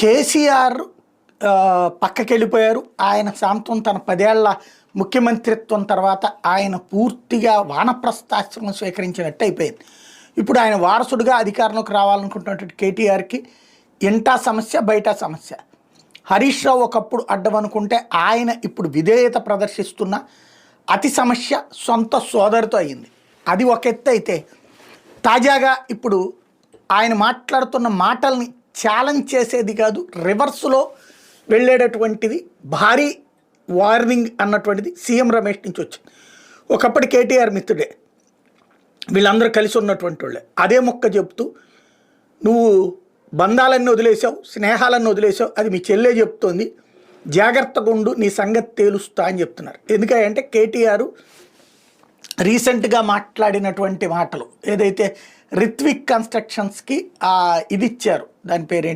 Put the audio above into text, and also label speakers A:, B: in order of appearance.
A: కేసీఆర్ పక్కకెళ్ళిపోయారు. పక్కకి వెళ్ళిపోయారు ఆయన శాంతం తన పదేళ్ళ ముఖ్యమంత్రిత్వం తర్వాత ఆయన పూర్తిగా వానప్రస్థాశ్రమం స్వీకరించినట్టు అయిపోయింది. ఇప్పుడు ఆయన వారసుడిగా అధికారంలోకి రావాలనుకుంటున్నటువంటి కేటీఆర్కి ఇంటా సమస్య బయట సమస్య. హరీష్ రావు ఒకప్పుడు అడ్డం అనుకుంటే ఆయన ఇప్పుడు విధేయత ప్రదర్శిస్తున్న అతి సమస్య సొంత సోదరితో అయింది. అది ఒక ఎత్తు అయితే తాజాగా ఇప్పుడు ఆయన మాట్లాడుతున్న మాటల్ని ఛాలెంజ్ చేసేది కాదు రివర్స్లో వెళ్ళేటటువంటిది భారీ వార్నింగ్ అన్నటువంటిది సీఎం రమేష్ నుంచి వచ్చింది. ఒకప్పటి కేటీఆర్ మిత్రుడే వీళ్ళందరూ కలిసి ఉన్నటువంటి వాళ్ళే. అదే మొక్క చెప్తూ నువ్వు బంధాలన్నీ వదిలేసావు స్నేహాలన్నీ వదిలేసావు అది మీ చెల్లె చెప్తోంది జాగ్రత్తగా ఉండు నీ సంగతి తేలుస్తా అని చెప్తున్నారు. ఎందుకంటే కేటీఆర్ రీసెంట్గా మాట్లాడినటువంటి మాటలు ఏదైతే రిత్విక్ కన్స్ట్రక్షన్స్కి ఇది ఇచ్చారు దాని పేరేంటి?